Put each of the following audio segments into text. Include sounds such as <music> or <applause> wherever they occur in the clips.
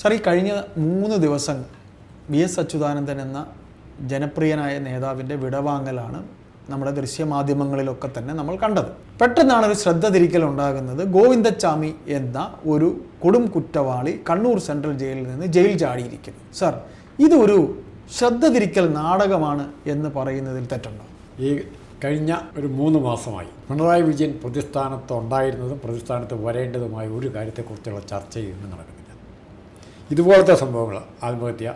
Sir ഈ കഴിഞ്ഞ മൂന്ന് ദിവസം വി എസ് അച്യുതാനന്ദൻ എന്ന ജനപ്രിയനായ നേതാവിന്റെ വിടവാങ്ങലാണ് നമ്മുടെ ദൃശ്യമാധ്യമങ്ങളിലൊക്കെ തന്നെ നമ്മൾ കണ്ടത്. പെട്ടെന്നാണ് ഒരു ശ്രദ്ധ തിരിക്കൽ ഉണ്ടാകുന്നത്. ഗോവിന്ദച്ചാമി എന്ന ഒരു കൊടും കുറ്റവാളി കണ്ണൂർ സെൻട്രൽ ജയിലിൽ നിന്ന് ജയിൽ ചാടിയിരിക്കുന്നു. സാർ ഇതൊരു ശ്രദ്ധ തിരിക്കൽ നാടകമാണ് എന്ന് പറയുന്നതിൽ തെറ്റുണ്ടോ? ഈ കഴിഞ്ഞ ഒരു മൂന്ന് മാസമായി പിണറായി വിജയൻ പ്രതിസ്ഥാനത്ത് ഉണ്ടായിരുന്നതും പ്രതിസ്ഥാനത്ത് വരേണ്ടതുമായ ഒരു കാര്യത്തെക്കുറിച്ചുള്ള ചർച്ച ഇന്ന് നടക്കുന്നില്ല ഇതുപോലത്തെ സംഭവങ്ങൾ. ആത്മഹത്യ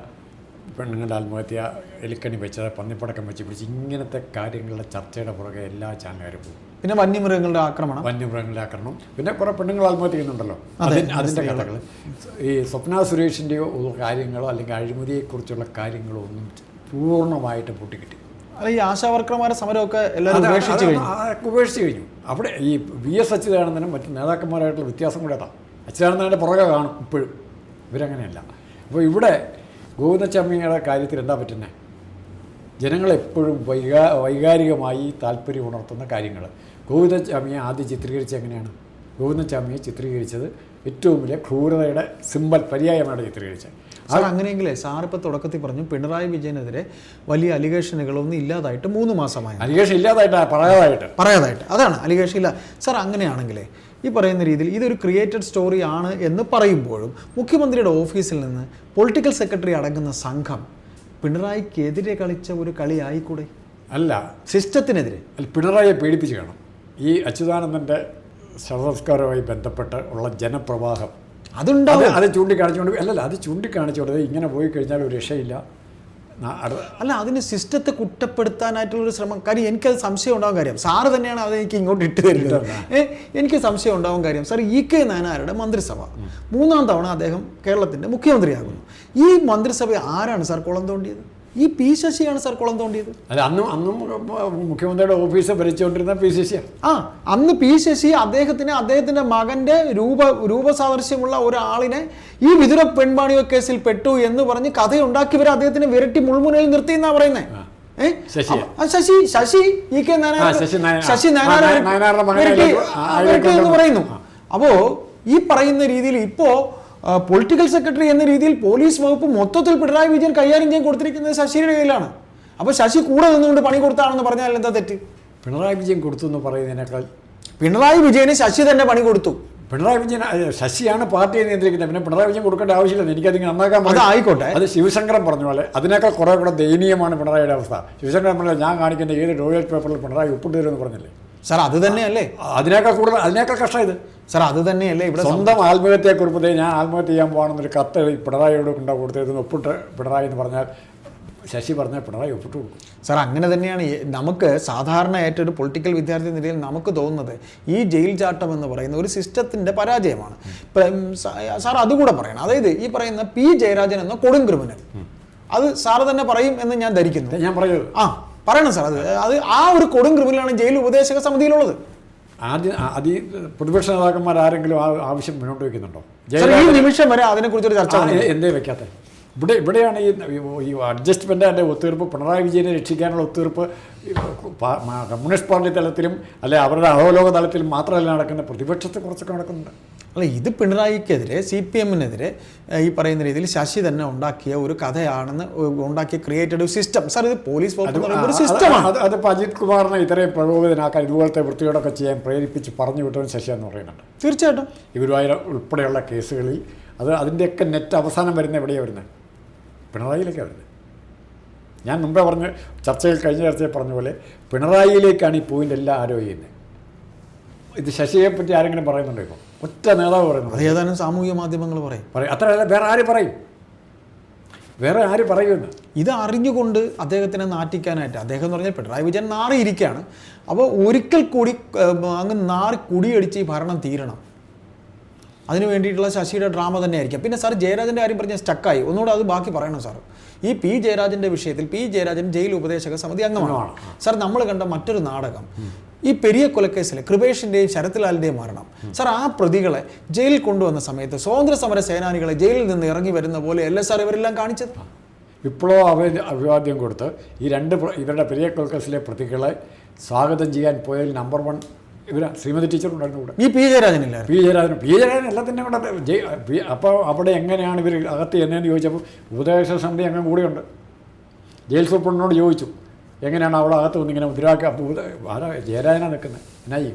പെണ്ണുങ്ങളുടെ ആത്മഹത്യ എലിക്കണി വെച്ചത് പന്നിപ്പടക്കം വെച്ച് പിടിച്ച് ഇങ്ങനത്തെ കാര്യങ്ങളുടെ ചർച്ചയുടെ പുറകെ എല്ലാ ചാനലുകാരും പോകും. പിന്നെ വന്യമൃഗങ്ങളുടെ ആക്രമണം. വന്യമൃഗങ്ങളുടെ ആക്രമണം. പിന്നെ കുറേ പെണ്ണുങ്ങൾ ആത്മഹത്യ ചെയ്യുന്നുണ്ടല്ലോ. അതിന്റെ കഥകൾ ഈ സ്വപ്ന സുരേഷിന്റെയോ കാര്യങ്ങളോ അല്ലെങ്കിൽ അഴിമതിയെക്കുറിച്ചുള്ള കാര്യങ്ങളോ ഒന്നും പൂർണമായിട്ട് പൊട്ടിക്കിട്ടി. അല്ല ഈ ആശാവർക്കർമാരെ സമരമൊക്കെ എല്ലാവരും ഉപേക്ഷിച്ചു കഴിഞ്ഞു. ഉപേക്ഷിച്ച് കഴിഞ്ഞു. അവിടെ ഈ വി എസ് അച്യുതാനന്ദനും മറ്റ് നേതാക്കന്മാരായിട്ടുള്ള വ്യത്യാസം കൂടെ അച്യുതാനന്ദന്റെ പുറകെ കാണും ഇപ്പോഴും. ഇവരങ്ങനെയല്ല. അപ്പോൾ ഇവിടെ ഗോവിന്ദച്ചമ്മിയുടെ കാര്യത്തിൽ എന്താ പറ്റുന്നത് ജനങ്ങളെപ്പോഴും വൈകാ വൈകാരികമായി താല്പര്യം ഉണർത്തുന്ന കാര്യങ്ങൾ ഗോവിന്ദച്ചാമിയെ ആദ്യം ചിത്രീകരിച്ചത് എങ്ങനെയാണ്? ഗോവിന്ദച്ചാമിയെ ചിത്രീകരിച്ചത് ഏറ്റവും വലിയ ക്രൂരതയുടെ സിമ്പൽ പര്യായമാണ് ചിത്രീകരിച്ചത്. സാർ അങ്ങനെയെങ്കിലേ സാർ ഇപ്പോൾ തുടക്കത്തിൽ പറഞ്ഞു പിണറായി വിജയനെതിരെ വലിയ അലിഗേഷനുകളൊന്നും ഇല്ലാതായിട്ട് മൂന്ന് മാസമായി? അലിഗേഷൻ ഇല്ലാതായിട്ട് പറയാതായിട്ട്. പറയാതായിട്ട്. അതാണ് അലിഗേഷൻ ഇല്ല. സാർ അങ്ങനെയാണെങ്കിലേ ഈ പറയുന്ന രീതിയിൽ ഇതൊരു ക്രിയേറ്റഡ് സ്റ്റോറി ആണ് എന്ന് പറയുമ്പോഴും മുഖ്യമന്ത്രിയുടെ ഓഫീസിൽ നിന്ന് പൊളിറ്റിക്കൽ സെക്രട്ടറി അടങ്ങുന്ന സംഘം പിണറായിക്കെതിരെ കളിച്ച ഒരു കളി ആയിക്കൂടെ? അല്ല. സിസ്റ്റത്തിനെതിരെ. അല്ല പിണറായിയെ പേടിപ്പിച്ച് കാണും. ഈ അച്യുതാനന്ദന്റെ ശവസംസ്കാരവുമായി ബന്ധപ്പെട്ട് ഉള്ള ജനപ്രവാഹം. അത് അതുണ്ടാവും. അത് ചൂണ്ടിക്കാണിച്ചുകൊണ്ട് അല്ലല്ല അത് ചൂണ്ടിക്കാണിച്ചുകൊണ്ട് ഇങ്ങനെ പോയി കഴിഞ്ഞാൽ ഒരു രക്ഷയില്ല. അല്ല അതിന് സിസ്റ്റത്തെ കുറ്റപ്പെടുത്താനായിട്ടുള്ളൊരു ശ്രമം. കാര്യം എനിക്കത് സംശയം ഉണ്ടാവാൻ കാര്യം. സാറ് തന്നെയാണ് അത് എനിക്ക് ഇങ്ങോട്ട് ഇട്ട് തരുന്നത്. എനിക്ക് സംശയം ഉണ്ടാവാൻ കാര്യം. സാർ ഇ കെ നായനാരുടെ മന്ത്രിസഭ. മൂന്നാം തവണ അദ്ദേഹം കേരളത്തിന്റെ മുഖ്യമന്ത്രിയാകുന്നു. ഈ മന്ത്രിസഭ ആരാണ് സാർ കുളം തോണ്ടിയത്? ഈ പി ശശിയാണ് സർ കുളം തോണ്ടിയത്. അല്ല അന്നും അന്നും മുഖ്യമന്ത്രിയുടെ ഓഫീസ് ഭരിച്ചുകൊണ്ടിരുന്ന പി ശശിയാണ് ആ അന്ന് പി ശശി അദ്ദേഹത്തിന് അദ്ദേഹത്തിന്റെ മകന്റെ രൂപ രൂപസാദൃശ്യമുള്ള ഒരാളിനെ ഈ വിതുര പെൺപാണിയോ കേസിൽ പെട്ടു എന്ന് പറഞ്ഞ് കഥയുണ്ടാക്കിയവരെ അദ്ദേഹത്തിന് വിരട്ടി മുൾമുനയിൽ നിർത്തി എന്നാ പറയുന്നത് ശശി ശശി ഇ കെ ശശി നാരായണ നായനാരുടെ പറയുന്നു. അപ്പോ ഈ പറയുന്ന രീതിയിൽ ഇപ്പോ പൊളിറ്റിക്കൽ സെക്രട്ടറി എന്ന രീതിയിൽ പോലീസ് വകുപ്പ് മൊത്തത്തിൽ പിണറായി വിജയൻ കൈകാര്യം ചെയ്യാൻ കൊടുത്തിരിക്കുന്നത് ശശിയുടെ കയ്യിലാണ്. അപ്പോൾ ശശി കൂടെ നിന്നുകൊണ്ട് പണി കൊടുത്താണെന്ന് പറഞ്ഞാൽ എന്താ തെറ്റ്? പിണറായി വിജയൻ കൊടുത്തു എന്ന് പറയുന്നതിനേക്കാൾ പിണറായി വിജയന് ശശി തന്നെ പണി കൊടുത്തു. പിണറായി വിജയൻ ശശിയാണ് പാർട്ടിയെ നിയന്ത്രിക്കുന്നത്. പിന്നെ പിണറായി വിജയൻ കൊടുക്കേണ്ട ആവശ്യമില്ല എനിക്കതിങ്ങനെ നന്നാക്കാൻ അത്. ആയിക്കോട്ടെ. അത് ശിവശങ്കരൻ പറഞ്ഞ പോലെ അതിനേക്കാൾ കുറേ കൂടെ ദയനീയമാണ് പിണറായിയുടെ അവസ്ഥ. ശിവശങ്കരൻ പറഞ്ഞ ഞാൻ കാണിക്കുന്ന ഏത് ടോയ്ലറ്റ് പേപ്പറിൽ പിണറായി ഒപ്പിട്ട് തരുമെന്ന് പറഞ്ഞില്ലേ? സാർ അത് തന്നെയല്ലേ? അതിനേക്കാൾ കൂടുതൽ അതിനേക്കാൾ കഷ്ടം ഇത്. സാർ അത് തന്നെയല്ലേ ഇവിടെ സ്വന്തം സ്വന്തം കുറിപ്പത്തെ ഞാൻ ആത്മഹത്യ ചെയ്യാൻ പോകണമെന്നൊരു കത്ത് പിണറായിയോട് കൊണ്ടാ കൊടുത്തത് ഒപ്പിട്ട് പിണറായി എന്ന് പറഞ്ഞാൽ ശശി പറഞ്ഞ പിണറായി ഒപ്പിട്ട് കൊടുക്കും. സാർ അങ്ങനെ തന്നെയാണ് നമുക്ക് സാധാരണയായിട്ട് ഒരു പൊളിറ്റിക്കൽ വിദ്യാർത്ഥി നിലയിൽ നമുക്ക് തോന്നുന്നത് ഈ ജയിൽ ചാട്ടം എന്ന് പറയുന്ന ഒരു സിസ്റ്റത്തിന്റെ പരാജയമാണ്. സാർ അതുകൂടെ പറയണം. അതായത് ഈ പറയുന്ന പി ജയരാജൻ എന്ന കൊടും ക്രിമിനൽ. അത് സാറ് തന്നെ പറയും എന്ന് ഞാൻ ധരിക്കുന്നു. ഞാൻ പറയുന്നത്. ആ പറയണം സാർ അത്. അത് ആ ഒരു കൊടും ക്രിമിനലാണ് ജയിൽ ഉപദേശക സമിതിയിലുള്ളത്. ആദ്യം അതി പ്രതിപക്ഷ നേതാക്കന്മാർ ആരെങ്കിലും ആ ആവശ്യം മുന്നോട്ട് വയ്ക്കുന്നുണ്ടോ ഈ നിമിഷം വരെ അതിനെക്കുറിച്ചൊരു ചർച്ച എന്തേ വെക്കാത്ത? ഇവിടെ ഇവിടെയാണ് ഈ ഈ അഡ്ജസ്റ്റ്മെന്റ് അതിന്റെ ഒത്തീർപ്പ് പിണറായി വിജയനെ രക്ഷിക്കാനുള്ള ഒത്തീർപ്പ് കമ്മ്യൂണിസ്റ്റ് പാർട്ടി തലത്തിലും അല്ലെ അവരുടെ അധോലോക തലത്തിലും മാത്രമല്ല നടക്കുന്ന പ്രതിപക്ഷത്തെ കുറച്ചൊക്കെ നടക്കുന്നുണ്ട്. അല്ല ഇത് പിണറായിക്കെതിരെ സി പി എമ്മിനെതിരെ ഈ പറയുന്ന രീതിയിൽ ശശി തന്നെ ഉണ്ടാക്കിയ ഒരു കഥയാണെന്ന് ഉണ്ടാക്കിയ ക്രിയേറ്റഡ് സിസ്റ്റം സാർ ഇത് പോലീസ് ഒരു സിസ്റ്റമാണ് അത് അജിത് കുമാറിനെ ഇത്രയും പ്രകോപിതനാക്കാൻ ഇതുപോലത്തെ വൃത്തിയോടൊക്കെ ചെയ്യാൻ പ്രേരിപ്പിച്ച് പറഞ്ഞു വിട്ടവൻ എന്ന് പറയുന്നുണ്ട്. തീർച്ചയായിട്ടും. ഗുരുവായൂർ ഉൾപ്പെടെയുള്ള കേസുകളിൽ അത് അതിന്റെയൊക്കെ നെറ്റ് അവസാനം വരുന്ന എവിടെയാണ് വരുന്നത്? പിണറായിയിലേക്കാണ് വരുന്നത്. ഞാൻ മുമ്പേ പറഞ്ഞ് ചർച്ചയിൽ കഴിഞ്ഞ ചർച്ചയിൽ പറഞ്ഞ പോലെ പിണറായിയിലേക്കാണ് ഈ പോയിന്റ് എല്ലാം ആരോഗ്യം ചെയ്യുന്നത് ഇത് ശശിയെ പറ്റി ആരെങ്കിലും പറയുന്നുണ്ടോ ഇപ്പോൾ ഒറ്റ നേതാവ് പറയുന്നു അത് ഏതാനും സാമൂഹിക മാധ്യമങ്ങൾ പറയും. പറയും. അത്ര വേറെ ആര് പറയും? വേറെ ആര് പറയുമെന്ന്? ഇത് അറിഞ്ഞുകൊണ്ട് അദ്ദേഹത്തിനെ നാറ്റിക്കാനായിട്ട് അദ്ദേഹം എന്ന് പറഞ്ഞാൽ പിണറായി വിജയൻ നാറിയിരിക്കുകയാണ്. അപ്പോൾ ഒരിക്കൽ കൂടി അങ്ങ് നാറി കുടിയടിച്ച് ഈ ഭരണം തീരണം. അതിനു വേണ്ടിയിട്ടുള്ള ശശിയുടെ ഡ്രാമ തന്നെയായിരിക്കും. പിന്നെ സാർ ജയരാജന്റെ കാര്യം പറഞ്ഞാൽ സ്റ്റക്കായി. ഒന്നുകൂടെ അത് ബാക്കി പറയണം സാർ. ഈ പി ജയരാജന്റെ വിഷയത്തിൽ പി ജയരാജൻ ജയിൽ ഉപദേശക സമിതി അംഗമാണ്. സാർ നമ്മൾ കണ്ട മറ്റൊരു നാടകം. ഈ പെരിയ കൊലക്കേസിലെ കൃപേഷിന്റെയും ശരത്ലാലിന്റെയും മരണം. സാർ ആ പ്രതികളെ ജയിലിൽ കൊണ്ടുവന്ന സമയത്ത് സ്വാതന്ത്ര്യ സമര സേനാനികളെ ജയിലിൽ നിന്ന് ഇറങ്ങി വരുന്ന പോലെ അല്ലേ സാർ ഇവരെല്ലാം കാണിച്ചത്? ഇപ്പോഴോ അവർ അഭിവാദ്യം കൊടുത്ത് ഈ രണ്ട് ഇവരുടെ പെരിയ കൊൽക്കസിലെ പ്രതികളെ സ്വാഗതം ചെയ്യാൻ പോയതിൽ നമ്പർ വൺ ഇവരാ ശ്രീമതി ടീച്ചർ ഉണ്ടായിരുന്നു കൂടെ ഈ പി ജയരാജനില്ലായിരുന്നു. പി ജയരാജൻ പി ജയരാജൻ എല്ലാത്തിന്റെ കൂടെ അപ്പോൾ അവിടെ എങ്ങനെയാണ് ഇവർ അകത്ത് എന്നതെന്ന് ചോദിച്ചപ്പോൾ ഉപദേശ സമിതി അങ്ങനെ കൂടെയുണ്ട്. ജയിൽ സൂപ്രണ്ടിനോട് ചോദിച്ചു. എങ്ങനെയാണ് അവൾ അകത്ത് വന്ന് ഇങ്ങനെ മുദ്രാക്ക അപ്പോൾ ഉപദേ- ആരാ? ജയരാജനാണ് നിൽക്കുന്നത് എന്നായി.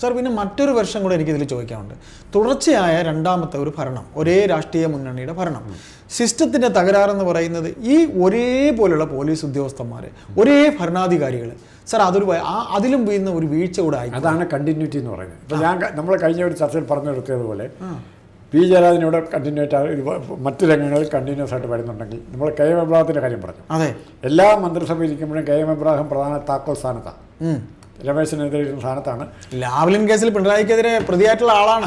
സാർ പിന്നെ മറ്റൊരു വർഷം കൂടെ എനിക്കിതിൽ ചോദിക്കാനുണ്ട്. തുടർച്ചയായ രണ്ടാമത്തെ ഒരു ഭരണം ഒരേ രാഷ്ട്രീയ മുന്നണിയുടെ ഭരണം. സിസ്റ്റത്തിന്റെ തകരാറെന്ന് പറയുന്നത് ഈ ഒരേപോലുള്ള പോലീസ് ഉദ്യോഗസ്ഥന്മാർ ഒരേ ഭരണാധികാരികൾ സാർ അതൊരു ആ അതിലും വീഴുന്ന ഒരു വീഴ്ച കൂടെ ആയി അതാണ് കണ്ടിന്യൂറ്റി എന്ന് പറയുന്നത്. ഇപ്പോൾ ഞാൻ നമ്മൾ കഴിഞ്ഞ ഒരു ചർച്ചയിൽ പറഞ്ഞു നിർത്തിയതുപോലെ പി ജയരാജനോട് കണ്ടിന്യൂറ്റ് ഇത് മറ്റ് രംഗങ്ങളിൽ കണ്ടിന്യൂസ് ആയിട്ട് വരുന്നുണ്ടെങ്കിൽ നമ്മൾ കെ എം എബ്രാഹത്തിന്റെ കാര്യം പറഞ്ഞു. അതെ. എല്ലാ മന്ത്രിസഭയിൽ ഇരിക്കുമ്പോഴും കെ എം എബ്രാഹിം പ്രധാന താക്കോൽ സ്ഥാനത്താണ്. രമേശിനെതിരെ സ്ഥാനത്താണ്. ലാവ്ലിൻ കേസിൽ പിണറായിക്കെതിരെ പ്രതിയായിട്ടുള്ള ആളാണ്.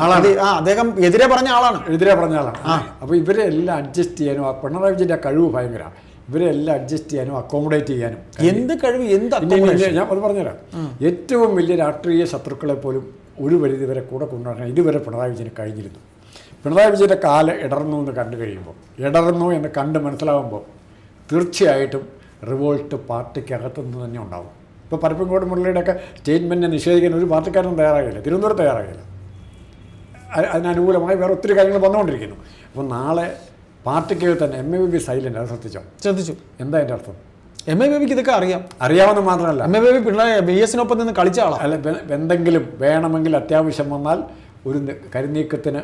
അദ്ദേഹം എതിരെ പറഞ്ഞ ആളാണ്. എതിരെ പറഞ്ഞ ആളാണ്. അപ്പോൾ ഇവരെ എല്ലാം അഡ്ജസ്റ്റ് ചെയ്യാനും ആ പിണറായി വിജയന്റെ കഴിവ് ഭയങ്കര. ഇവരെ എല്ലാം അഡ്ജസ്റ്റ് ചെയ്യാനും അക്കോമഡേറ്റ് ചെയ്യാനും എന്ത് കഴിവ് എന്ത് ഞാൻ അത് പറഞ്ഞുതരാം. ഏറ്റവും വലിയ രാഷ്ട്രീയ ശത്രുക്കളെ പോലും ഒരു പരിധി വരെ കൂടെ കൊണ്ടുവരാൻ ഇതുവരെ പിണറായി വിജയന് കഴിഞ്ഞിരുന്നു. പിണറായി വിജയന്റെ കാൽ ഇടർന്നു എന്ന് കണ്ടു കഴിയുമ്പോൾ ഇടർന്നു എന്ന് കണ്ട് മനസ്സിലാവുമ്പോൾ തീർച്ചയായിട്ടും റിവോൾട്ട് പാർട്ടിക്കകത്തുനിന്ന് തന്നെ ഉണ്ടാവും. ഇപ്പോൾ പരപ്പൻകോട് മുരളിയുടെയൊക്കെ സ്റ്റേറ്റ്മെന്റിനെ നിഷേധിക്കാൻ ഒരു പാർട്ടിക്കാരനും തയ്യാറാകില്ല തിരുവനന്തപുരം തയ്യാറാകില്ല. അതിനനുകൂലമായി വേറെ ഒത്തിരി കാര്യങ്ങൾ വന്നുകൊണ്ടിരിക്കുന്നു. അപ്പോൾ നാളെ പാർട്ടിക്ക് തന്നെ എം എ ബി സൈലന്റ് അത് ശ്രദ്ധിച്ചോ? ശ്രദ്ധിച്ചു. എന്താ എന്റെ അർത്ഥം? എം എ ബേബിക്ക് ഇതൊക്കെ അറിയാം. അറിയാവുന്ന മാത്രമല്ല. M A Baby Pinarayi B എസിനൊപ്പം നിന്ന് കളിച്ച ആളാണ് അല്ല എന്തെങ്കിലും വേണമെങ്കിൽ അത്യാവശ്യം വന്നാൽ ഒരു കരുനീക്കത്തിന്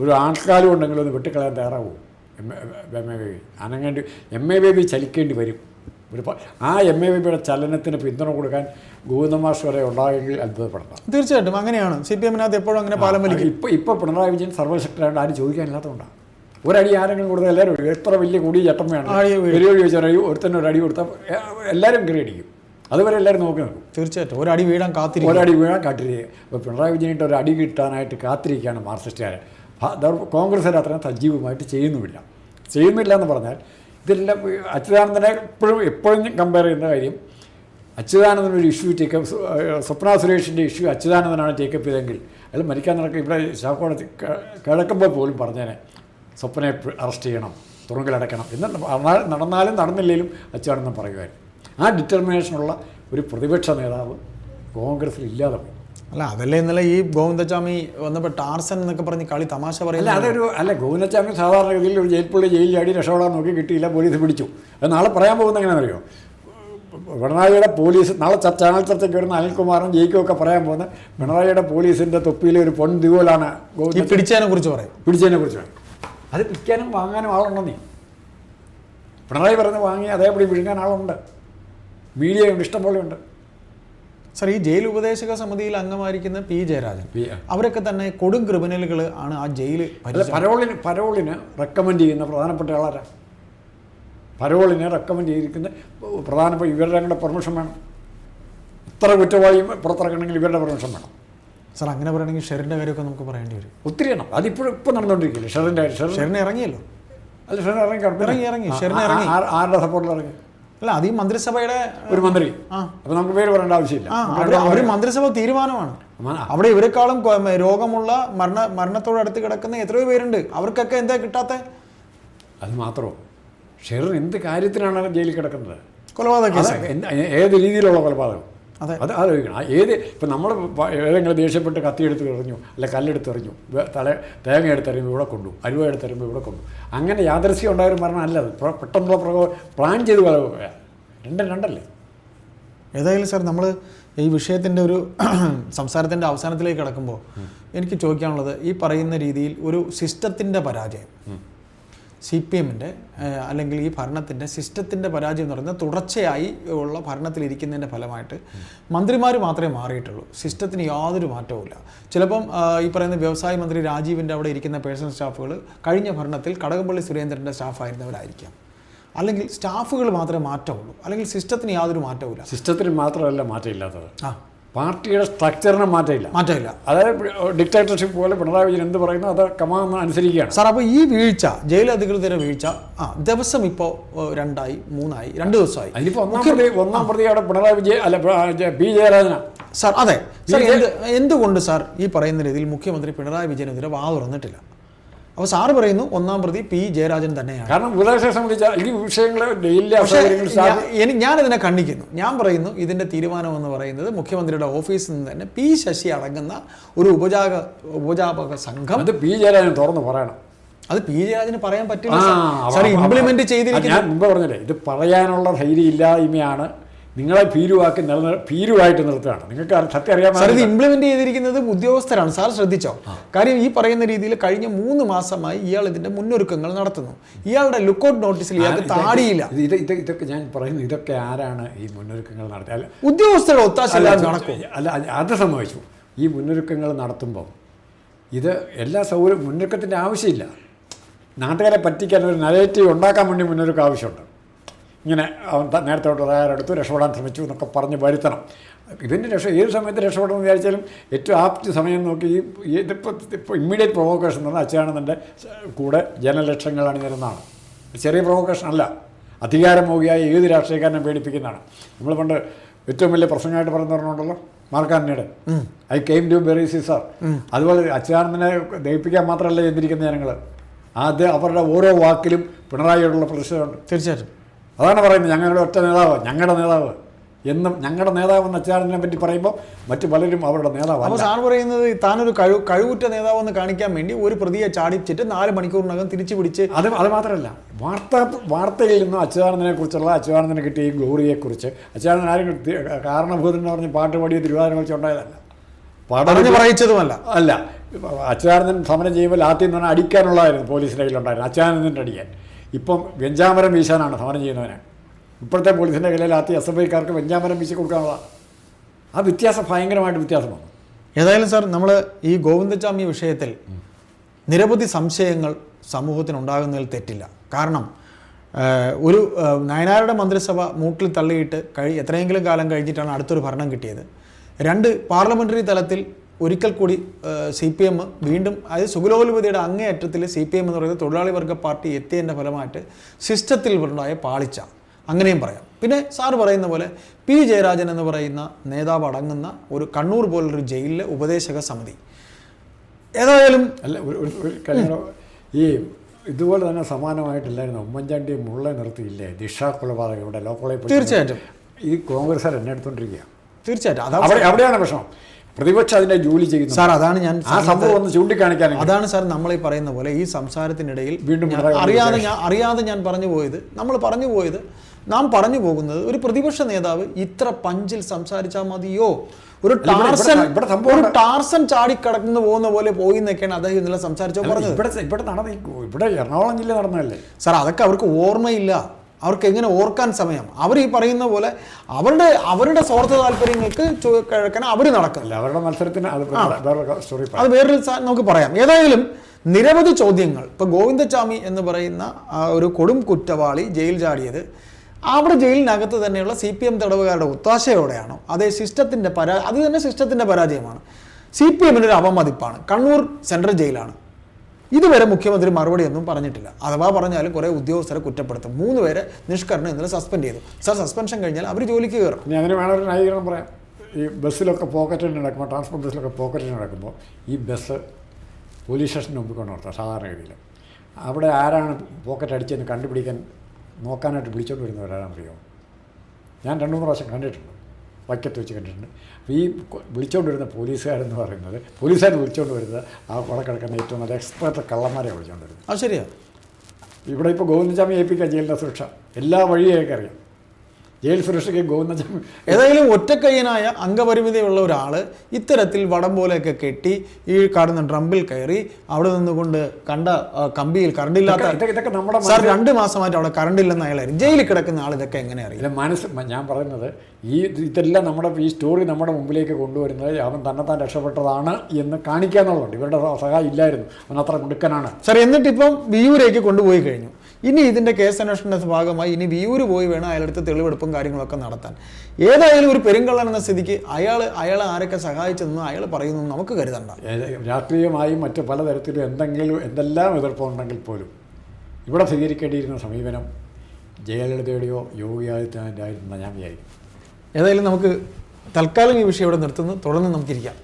ഒരു ആൾക്കാരും ഉണ്ടെങ്കിൽ ഒന്ന് വെട്ടിക്കളയാൻ തയ്യാറാവും. എം എ എം ബേബി അനങ്ങേണ്ടി എം എ ബേബി ചലിക്കേണ്ടി വരും. ഒരു ആ എം എ ബേബിയുടെ ചലനത്തിന് പിന്തുണ കൊടുക്കാൻ ഗോവിന്ദമാഷ് വരെ ഉണ്ടായെങ്കിൽ അത്ഭുതപ്പെടണം. തീർച്ചയായിട്ടും അങ്ങനെയാണ്. സി പി എമ്മിനകത്ത് എപ്പോഴും അങ്ങനെ പാലം വലിക്കും. ഇപ്പോൾ ഇപ്പോൾ പിണറായി വിജയൻ സർവശക്തരായിട്ട് ആരും ചോദിക്കാനില്ലാത്തതുകൊണ്ടാണ്. ഒരടി ആരെങ്കിലും കൊടുത്താൽ എല്ലാവരും. എത്ര വലിയ കൂടി ചട്ടം വേണം. വലിയ ചോദിച്ചാൽ ഒരുത്തന്നെ ഒരു അടി കൊടുത്താൽ എല്ലാവരും കയറി അടിക്കും അതുവരെ എല്ലാവരും നോക്കി നിൽക്കും. തീർച്ചയായിട്ടും ഒരടി വീഴാൻ കാത്തിരിക്കും. ഒരടി വീഴാൻ കാട്ടിരിക്കുക അപ്പോൾ പിണറായി വിജയനായിട്ട് ഒരു അടി കിട്ടാനായിട്ട് കാത്തിരിക്കുകയാണ് മാർക്സിസ്റ്റുകാരെ. കോൺഗ്രസ്സുകാർ അത്രയും സജീവമായിട്ട് ചെയ്യുന്നുമില്ല. ചെയ്യുന്നില്ല എന്ന് പറഞ്ഞാൽ ഇതെല്ലാം അച്യുതാനന്ദനെ എപ്പോഴും എപ്പോഴും കമ്പയർ ചെയ്യുന്ന കാര്യം അച്യുതാനന്ദൻ ഒരു ഇഷ്യൂ ടേക്കപ്പ് സ്വപ്ന സുരേഷിന്റെ ഇഷ്യൂ അച്യുതാനന്ദനാണ് ടേക്കപ്പ് ചെയ്തെങ്കിൽ അയാൾ മരിക്കാൻ നടക്കുക ഇവിടെ ശാക്കോടത്തി കിടക്കുമ്പോൾ പോലും പറഞ്ഞേനെ സ്വപ്നയെ അറസ്റ്റ് ചെയ്യണം തുറങ്കിലടക്കണം എന്ന് നടന്നാ- നടന്നാലും നടന്നില്ലെങ്കിലും അച്യുതാനന്ദൻ പറയുമായിരുന്നു. ആ ഡിറ്റർമിനേഷനുള്ള ഒരു പ്രതിപക്ഷ നേതാവ് കോൺഗ്രസ്സിൽ ഇല്ലാതെ പോയി. അല്ല അതല്ലേ ഇന്നലെ ഈ ഗോവിന്ദച്ചാമി വന്നപ്പോൾ ടാർസൻ എന്നൊക്കെ പറഞ്ഞ് കളി തമാശ അല്ല അതൊരു അല്ല ഗോവിന്ദച്ചാമി സാധാരണഗതിയിൽ ഒരു ജയിൽപ്പുള്ളി ജയിലിൽ അടി രക്ഷപ്പെടാൻ നോക്കി കിട്ടിയില്ല പോലീസ് പിടിച്ചു. അത് നാളെ പറയാൻ പോകുന്ന എങ്ങനെയാണെന്നറിയോ? പിണറായിയുടെ പോലീസ് നാളെ ചാനൽ ചർച്ചയ്ക്ക് വരുന്ന അനിൽകുമാറും ജയിക്കും ഒക്കെ പറയാൻ പോകുന്ന പിണറായിയുടെ പോലീസിന്റെ തൊപ്പിയിലെ ഒരു പൊൻ ദിവലാണ് പിടിച്ചതിനെ കുറിച്ച് പറയും. പിടിച്ചതിനെ കുറിച്ച് പറയും. അത് പിടിക്കാനും വാങ്ങാനും ആളുണ്ടോ നീ? പിണറായി പറഞ്ഞ് വാങ്ങി അതേപടി വിഴുങ്ങാൻ ആളുണ്ട്. മീഡിയ ഉണ്ട് ഇഷ്ടംപോലെ ഉണ്ട് സാർ ഈ ജയിൽ ഉപദേശക സമിതിയിൽ അംഗമായിരിക്കുന്ന പി ജയരാജൻ അവരൊക്കെ തന്നെ കൊടും ക്രിമിനലുകൾ ആണ് ആ ജയിൽ പരോളിന് പരോളിന് റെക്കമെൻഡ് ചെയ്യുന്ന പ്രധാനപ്പെട്ട ആളാരാ? പരോളിനെ റെക്കമെൻഡ് ചെയ്തിരിക്കുന്ന പ്രധാനപ്പെട്ട ഇവരുടെ കൂടെ പെർമിഷൻ വേണം. ഇത്ര കുറ്റവാളിയും പുറത്തിറക്കണമെങ്കിൽ ഇവരുടെ പെർമിഷൻ വേണം. സർ അങ്ങനെ പറയുകയാണെങ്കിൽ ഷെറിന്റെ കാര്യമൊക്കെ നമുക്ക് പറയേണ്ടി വരും. ഒത്തിരി എണ്ണം. അതിപ്പോഴും ഇപ്പം നടന്നുകൊണ്ടിരിക്കില്ല ഷെറിന്റെ ഷെറിൻ ഷെറിന് ഇറങ്ങിയല്ലോ. അല്ല ഷെറിൻ ഇറങ്ങി ഇറങ്ങി, ഇറങ്ങി. ആ, ഷെറിൻ ഇറങ്ങി. ആരുടെ സപ്പോർട്ടിൽ ഇറങ്ങി? അല്ല അത് ഈ മന്ത്രിസഭയുടെ ഒരു മന്ത്രി. അപ്പൊ അപ്പോൾ നമുക്ക് പേര് പറയേണ്ട ആവശ്യമില്ല. ഒരു അവർ. മന്ത്രിസഭ തീരുമാനമാണ്. അവിടെ ഇവരെക്കാളും രോഗമുള്ള മരണ മരണത്തോട് അടുത്ത് കിടക്കുന്ന എത്രയോ പേരുണ്ട്. അവർക്കൊക്കെ എന്താ കിട്ടാത്ത? അത് മാത്രമോ ഷെറിൻ എന്ത് കാര്യത്തിനാണ് ജയിലിൽ കിടക്കുന്നത്? കൊലപാതക ഏത് രീതിയിലുള്ള കൊലപാതകം? അതെ. അത് ആലോചിക്കണം. ഏത് ഇപ്പം നമ്മൾ ഏതെങ്കിലും ദേഷ്യപ്പെട്ട് കത്തിയെടുത്ത് എറിഞ്ഞു അല്ലെ കല്ലെടുത്ത് എറിഞ്ഞു തല തേങ്ങ എടുത്തെറിയുമ്പോൾ ഇവിടെ കൊണ്ടു അരുവ എടുത്തെറിയുമ്പോൾ ഇവിടെ കൊണ്ടു. അങ്ങനെ യാദൃശ്യം ഉണ്ടായൊരു മരണം അല്ല അത് പെട്ടെന്നുള്ള പ്രകോ പ്ലാൻ ചെയ്ത് രണ്ടും രണ്ടല്ലേ? ഏതായാലും സാർ നമ്മൾ ഈ വിഷയത്തിന്റെ ഒരു <clears throat> സംസാരത്തിന്റെ അവസാനത്തിലേക്ക് കിടക്കുമ്പോൾ എനിക്ക് ചോദിക്കാനുള്ളത് ഈ പറയുന്ന രീതിയിൽ ഒരു സിസ്റ്റത്തിന്റെ പരാജയം. സി പി എമ്മിന്റെ അല്ലെങ്കിൽ ഈ ഭരണത്തിന്റെ സിസ്റ്റത്തിന്റെ പരാജയം എന്ന് പറയുന്നത് തുടർച്ചയായി ഉള്ള ഭരണത്തിലിരിക്കുന്നതിന്റെ ഫലമായിട്ട് മന്ത്രിമാർ മാത്രമേ മാറിയിട്ടുള്ളൂ. സിസ്റ്റത്തിന് യാതൊരു മാറ്റവുമില്ല ചിലപ്പം ഈ പറയുന്ന വ്യവസായ മന്ത്രി രാജീവിന്റെ അവിടെ ഇരിക്കുന്ന പേഴ്സണൽ സ്റ്റാഫുകൾ കഴിഞ്ഞ ഭരണത്തിൽ കടകംപള്ളി സുരേന്ദ്രന്റെ സ്റ്റാഫായിരുന്നവരായിരിക്കാം. അല്ലെങ്കിൽ സ്റ്റാഫുകൾ മാത്രമേ മാറ്റമുള്ളൂ. അല്ലെങ്കിൽ സിസ്റ്റത്തിന് യാതൊരു മാറ്റവുമില്ല. സിസ്റ്റത്തിന് മാത്രമല്ല മാറ്റമില്ലാത്തത്. ആ. പാർട്ടിയുടെ സ്ട്രക്ചറിന് മാറ്റമില്ല. മാറ്റമില്ല. അതായത് ഡിക്റ്റേറ്റർഷിപ്പ് പോലെ പിണറായി വിജയൻ എന്ത് പറയുന്നു? അത് കമാന്ന് അനുസരിക്കുകയാണ്. സാർ അപ്പോൾ ഈ വീഴ്ച ജയിൽ അധികൃതരുടെ വീഴ്ച ആ ദിവസം ഇപ്പോൾ രണ്ടായി മൂന്നായി രണ്ട് ദിവസമായി. അതിനിപ്പോൾ ഒന്നാം പ്രതി ഒന്നാം പ്രതി അവിടെ പിണറായി വിജയൻ അല്ല പി ജയരാജന. സാർ അതെ. സാർ എന്ത് എന്തുകൊണ്ട് സാർ ഈ പറയുന്ന രീതിയിൽ മുഖ്യമന്ത്രി പിണറായി വിജയനെതിരെ വാ തുറന്നിട്ടില്ല അപ്പോൾ സാറ് പറയുന്നു ഒന്നാം പ്രതി പി ജയരാജൻ തന്നെയാണ്. കാരണം ഉപദേശത്തെ സംബന്ധിച്ച ഈ വിഷയങ്ങൾ ഡെയിലി പക്ഷേ അസൗകര്യങ്ങൾ ഞാ- എനി- ഞാനതിനെ ఖంഡിക്കുന്നു ഞാൻ പറയുന്നു ഇതിന്റെ തീരുമാനം എന്ന് പറയുന്നത് മുഖ്യമന്ത്രിയുടെ ഓഫീസിൽ നിന്ന് തന്നെ പി ശശി അടങ്ങുന്ന ഒരു ഉപജാക ഉപജാപക സംഘം അത് പി ജയരാജൻ തുറന്ന് പറയണം. അത് പി ജയരാജന് പറയാൻ പറ്റില്ല. സാർ. ഇംപ്ലിമെന്റ് അത് ചെയ്തിരിക്കുന്ന ഞാൻ മുമ്പ് പറഞ്ഞില്ലേ ഇത് പറയാനുള്ള ധൈര്യം ഇല്ലായ്മയാണ് നിങ്ങളെ ഭീരുവാക്കി നിലനിർ ഭീരുവായിട്ട് നിർത്തുകയാണ്. നിങ്ങൾക്ക് സത്യം അറിയാൻ സാർ ഇത്. ഇംപ്ലിമെന്റ് ചെയ്തിരിക്കുന്നത് ഉദ്യോഗസ്ഥരാണ്. സാർ ശ്രദ്ധിച്ചോ? കാര്യം ഈ പറയുന്ന രീതിയിൽ കഴിഞ്ഞ മൂന്ന് മാസമായി ഇയാൾ ഇതിന്റെ മുന്നൊരുക്കങ്ങൾ നടത്തുന്നു. ഇയാളുടെ ലുക്കൗട്ട് നോട്ടീസിൽ ഇയാൾക്ക് താടിയില്ല. ഇത് ഇത് ഇത് ഇതൊക്കെ ഞാൻ പറയുന്നു. ഇതൊക്കെ ആരാണ് ഈ മുന്നൊരുക്കങ്ങൾ നടത്തിയ അല്ല ഉദ്യോഗസ്ഥരുടെ ഒത്താശ നടക്കും അല്ല അത് അത് സംഭവിച്ചു. ഈ മുന്നൊരുക്കങ്ങൾ നടത്തുമ്പോൾ ഇത് എല്ലാ സൗകര്യം മുന്നൊരുക്കത്തിന്റെ ആവശ്യമില്ല. നാട്ടുകാരെ പറ്റിക്കാൻ ഒരു നരേറ്റീവ് ഉണ്ടാക്കാൻ വേണ്ടി മുന്നൊരുക്കം ആവശ്യമുണ്ട്. ഇങ്ങനെ അവൻ ത- നേരത്തെ തൊട്ട് തയ്യാറെടുത്തു രക്ഷപ്പെടാൻ ശ്രമിച്ചു എന്നൊക്കെ പറഞ്ഞ് വരുത്തണം. ഇതിന്റെ രക്ഷ ഏത് സമയത്ത് രക്ഷപ്പെടണമെന്ന് വിചാരിച്ചാലും ഏറ്റവും ആപ്റ്റ് സമയം നോക്കി ഈ ഇതിപ്പോൾ ഇപ്പോൾ ഇമ്മീഡിയറ്റ് പ്രൊവോക്കേഷൻ എന്ന് പറഞ്ഞാൽ അച്യുതാനന്ദന്റെ കൂടെ ജനലക്ഷങ്ങൾ അണിഞ്ഞിരുന്നതാണ് ചെറിയ പ്രൊവോക്കേഷൻ അല്ല. അധികാരമോഹിയായ ഏത് രാഷ്ട്രീയക്കാരനെ പേടിപ്പിക്കുന്നതാണ്. നമ്മൾ പണ്ട് ഏറ്റവും വലിയ പ്രശ്നമായിട്ട് പറഞ്ഞു പറഞ്ഞുണ്ടല്ലോ മാർക്കാരനയുടെ I came to bury Caesar അതുപോലെ അച്യുതാനന്ദനെ ദഹിപ്പിക്കാൻ മാത്രമല്ല ചെയ്തിരിക്കുന്ന ജനങ്ങൾ അത് അവരുടെ ഓരോ വാക്കിലും പിണറായിയോടുള്ള പ്രതിഷേധമുണ്ട്. തീർച്ചയായിട്ടും. അതാണ് പറയുന്നത് ഞങ്ങളുടെ ഒറ്റ നേതാവ് ഞങ്ങളുടെ നേതാവ്. എന്നും ഞങ്ങളുടെ നേതാവ് എന്ന ചാനലിനെ പറ്റി പറയുമ്പോൾ മറ്റു പലരും അവരുടെ നേതാവ് അപ്പോൾ സാർ പറയുന്നത് താനൊരു കഴിവ് കഴിവുറ്റ നേതാവെന്ന് കാണിക്കാൻ വേണ്ടി ഒരു പ്രതിയെ ചാടിച്ചിട്ട് നാല് മണിക്കൂറിനകം തിരിച്ചു പിടിച്ച് അത് അത് മാത്രമല്ല വാർത്ത വാർത്തയിൽ നിന്നും അച്യുതാനന്ദനെ കുറിച്ചുള്ള അച്യുതാനന്ദന് കിട്ടിയ ഈ ഗൗറിയെക്കുറിച്ച് അച്യുതാനന്ദൻ ആരും കാരണഭൂതൻ എന്ന് പറഞ്ഞ് പാട്ട് പാടിയ തിരുവാതിരം കുറിച്ച് ഉണ്ടായതല്ല. പറഞ്ഞു പറയിച്ചതുമല്ല. അല്ല അച്യുതാനന്ദൻ സമരം ചെയ്യുമ്പോൾ ആദ്യം എന്ന് പറഞ്ഞാൽ അടിക്കാനുള്ളതായിരുന്നു പോലീസിന്റെ കയ്യിലുണ്ടായിരുന്നു അച്യുതാനന്ദന്റെ അടിക്കാൻ. ഇപ്പം വെഞ്ചാമരം വീശാനാണ് സമരം ചെയ്യുന്നവന്. ഇപ്പോഴത്തെ പോലീസിന്റെ കയ്യിൽ ആദ്യം എസ് എഫ് ഐക്കാർക്ക് വെഞ്ചാമരം വീശി കൊടുക്കാനുള്ളതാണ് ആ വ്യത്യാസം ഭയങ്കരമായിട്ട് വ്യത്യാസമാണ്. ഏതായാലും സാർ നമ്മൾ ഈ ഗോവിന്ദസ്വാമി വിഷയത്തിൽ നിരവധി സംശയങ്ങൾ സമൂഹത്തിനുണ്ടാകുന്നതിൽ തെറ്റില്ല. കാരണം ഒരു നയനാരുടെ മന്ത്രിസഭ മൂട്ടിൽ തള്ളിയിട്ട് കഴി എത്രയെങ്കിലും കാലം കഴിഞ്ഞിട്ടാണ് അടുത്തൊരു ഭരണം കിട്ടിയത്. രണ്ട് പാർലമെന്ററി തലത്തിൽ ഒരിക്കൽ കൂടി സി പി എം വീണ്ടും അതായത് സുഗലോലുപതിയുടെ അങ്ങേയറ്റത്തിൽ സി പി എം എന്ന് പറയുന്നത് തൊഴിലാളി വർഗ പാർട്ടി എത്തിയതിന്റെ ഫലമായിട്ട് സിസ്റ്റത്തിൽ ഉണ്ടായ പാളിച്ച. അങ്ങനെയും പറയാം. പിന്നെ സാർ പറയുന്ന പോലെ പി ജയരാജൻ എന്ന് പറയുന്ന നേതാവ് അടങ്ങുന്ന ഒരു കണ്ണൂർ പോലൊരു ജയിലിലെ ഉപദേശക സമിതി. ഏതായാലും അല്ല ഒരു കാര്യം. ഈ ഇതുപോലെ തന്നെ സമാനമായിട്ടില്ലായിരുന്നു. ഉമ്മൻചാണ്ടി മുള്ള നിർത്തിയില്ലേ? ദിഷ കൊലപാതകം ഇവിടെ ലോ കോളേജ് തീർച്ചയായിട്ടും. ഈ കോൺഗ്രസ്സുകാർ എന്നെ എടുത്തോണ്ടിരിക്കുക തീർച്ചയായിട്ടും. അതാ അവിടെ അവിടെയാണ് പ്രശ്നം. പ്രതിപക്ഷം അതിന്റെ ജോലി ചെയ്യുന്നു സാർ അതാണ് ഞാൻ ആ സംഭവം ഒന്ന് ചൂണ്ടിക്കാണിക്കാൻ അതാണ് സാർ നമ്മൾ ഈ പറയുന്ന പോലെ ഈ സംസാരത്തിനിടയിൽ വീണ്ടും അറിയാതെ ഞാൻ അറിയാതെ ഞാൻ പറഞ്ഞു പോയത് നമ്മൾ പറഞ്ഞു പോയത് നാം പറഞ്ഞു പോകുന്നത് ഒരു പ്രതിപക്ഷ നേതാവ് ഇത്ര പഞ്ചിൽ സംസാരിച്ചാൽ മതിയോ? ഒരു ടാർസൻ ഒരു ടാർസൻ ചാടിക്കടക്കുന്നു പോകുന്ന പോലെ പോയി എന്നൊക്കെയാണ് അദ്ദേഹം ഇന്നലെ സംസാരിച്ചോ പറഞ്ഞത്. ഇവിടെ ഇവിടെ നടന്ന ഇവിടെ എറണാകുളം ജില്ല നടന്നതല്ലേ? സാർ അതൊക്കെ അവർക്ക് ഓർമ്മയില്ല. അവർക്ക് എങ്ങനെ ഓർക്കാൻ സമയം? അവർ ഈ പറയുന്ന പോലെ അവരുടെ അവരുടെ സ്വാർത്ഥ താല്പര്യങ്ങൾക്ക് കിഴക്കാൻ കിഴക്കന അവർ നടക്കില്ല അവരുടെ മത്സരത്തിന് അത് വേറെ അത് വേറൊരു നമുക്ക് പറയാം. ഏതായാലും നിരവധി ചോദ്യങ്ങൾ. ഇപ്പോൾ ഗോവിന്ദസ്വാമി എന്ന് പറയുന്ന ഒരു കൊടും കുറ്റവാളി ജയിൽ ചാടിയത് അവിടെ ജയിലിനകത്ത് തന്നെയുള്ള സി പി എം തടവുകാരുടെ ഒത്താശയോടെയാണോ? അതേ സിസ്റ്റത്തിന്റെ പരാ അത് തന്നെ സിസ്റ്റത്തിന്റെ പരാജയമാണ്. സി പി എമ്മിന്റെ ഒരു അവമതിപ്പാണ്. കണ്ണൂർ സെൻട്രൽ ജയിലാണ്. ഇതുവരെ മുഖ്യമന്ത്രി മറുപടി ഒന്നും പറഞ്ഞിട്ടില്ല. അഥവാ പറഞ്ഞാലും കുറേ ഉദ്യോഗസ്ഥരെ കുറ്റപ്പെടുത്തും. മൂന്ന് പേരെ നിഷ്കരണം ഇന്നലെ സസ്പെൻഡ് ചെയ്തു. സാർ സസ്പെൻഷൻ കഴിഞ്ഞാൽ അവർ ജോലിക്ക് കയറും. ഇനി അതിന് വേണം ഒരു ന്യായീകരണം പറയാം. ഈ ബസ്സിലൊക്കെ പോക്കറ്റിന് നടക്കുമ്പോൾ ട്രാൻസ്പോർട്ട് ബസ്സിലൊക്കെ പോക്കറ്റിന് നടക്കുമ്പോൾ ഈ ബസ് പോലീസ് സ്റ്റേഷന് മുമ്പിൽ കൊണ്ട് നിർത്താം സാധാരണഗതിയിൽ അവിടെ ആരാണ് പോക്കറ്റ് അടിച്ചതെന്ന് കണ്ടുപിടിക്കാൻ നോക്കാനായിട്ട് വിളിച്ചോണ്ട് വരുന്നവരാണെന്നറിയോ ഞാൻ രണ്ട് മൂന്ന് പ്രാവശ്യം കണ്ടിട്ടുണ്ട്. വൈക്കത്ത് വെച്ച് കണ്ടിട്ടുണ്ട് അപ്പോൾ ഈ വിളിച്ചുകൊണ്ട് വരുന്ന പോലീസുകാരെന്ന് പറയുന്നത് പോലീസുകാർ വിളിച്ചുകൊണ്ട് വരുന്നത് ആ അവിടെ കിടക്കുന്ന ഏറ്റവും നല്ല എക്സ്പെർട്ട് കള്ളന്മാരെ വിളിച്ചുകൊണ്ട് വരുന്നത്. അത് ശരിയാണ് ഇവിടെ ഇപ്പോൾ ഗോവിന്ദസ്വാമി ഏൽപ്പിക്കുക ജയിലിന്റെ സുരക്ഷ. എല്ലാ വഴിയൊക്കെ അറിയാം. ജയിൽ സുരക്ഷയ്ക്ക് പോകുന്ന ഏതായാലും ഒറ്റക്കയ്യനായ അംഗപരിമിതിയുള്ള ഒരാൾ ഇത്തരത്തിൽ വടം പോലെയൊക്കെ കെട്ടി ഈ കാണുന്ന ഡ്രംബിൽ കയറി അവിടെ നിന്നുകൊണ്ട് കണ്ട കമ്പിയിൽ കറണ്ടില്ലാത്ത ഇതൊക്കെ- ഇതൊക്കെ നമ്മുടെ സാർ രണ്ട് മാസമായിട്ട് അവിടെ കറണ്ട് ഇല്ലെന്ന് ജയിലിൽ കിടക്കുന്ന ആൾ ഇതൊക്കെ എങ്ങനെ അറിയില്ല മനസ്സ് ഞാൻ പറയുന്നത് ഈ ഇതെല്ലാം നമ്മുടെ ഈ സ്റ്റോറി നമ്മുടെ മുമ്പിലേക്ക് കൊണ്ടുവരുന്നത് അവൻ തന്നെ തന്നെത്താൻ രക്ഷപ്പെട്ടതാണ് എന്ന് കാണിക്കുക എന്നുള്ളതുണ്ട് ഇവരുടെ സഹായം ഇല്ലായിരുന്നു. അവൻ അത്ര മിടുക്കനാണ്. സാർ എന്നിട്ടിപ്പം വിയൂരേക്ക് കൊണ്ടുപോയി കഴിഞ്ഞു. ഇനി ഇതിന്റെ കേസ് അന്വേഷണത്തിന്റെ ഭാഗമായി ഇനി വിയൂര് പോയി വേണം അയാളടുത്ത് തെളിവെടുപ്പും കാര്യങ്ങളൊക്കെ നടത്താൻ. ഏതായാലും ഒരു പെരുങ്കള്ളൻ എന്ന സ്ഥിതിക്ക് അയാൾ അയാളെ ആരൊക്കെ സഹായിച്ചെന്ന് അയാൾ പറയുന്നു നമുക്ക് കരുതണ്ട. രാഷ്ട്രീയമായും മറ്റ് പലതരത്തിലും എന്തെങ്കിലും എന്തെല്ലാം എതിർപ്പുണ്ടെങ്കിൽ പോലും ഇവിടെ സ്വീകരിക്കേണ്ടിയിരുന്ന സമീപനം ജയലളിതയുടെയോ യോഗി ആദിത്യനാഥിന്റെ ആയിരുന്നു ഞാൻ വിചാരിക്കും ഏതായാലും നമുക്ക് തൽക്കാലം ഈ വിഷയം ഇവിടെ നിർത്തുന്നു. തുടർന്ന് നമുക്കിരിക്കാം.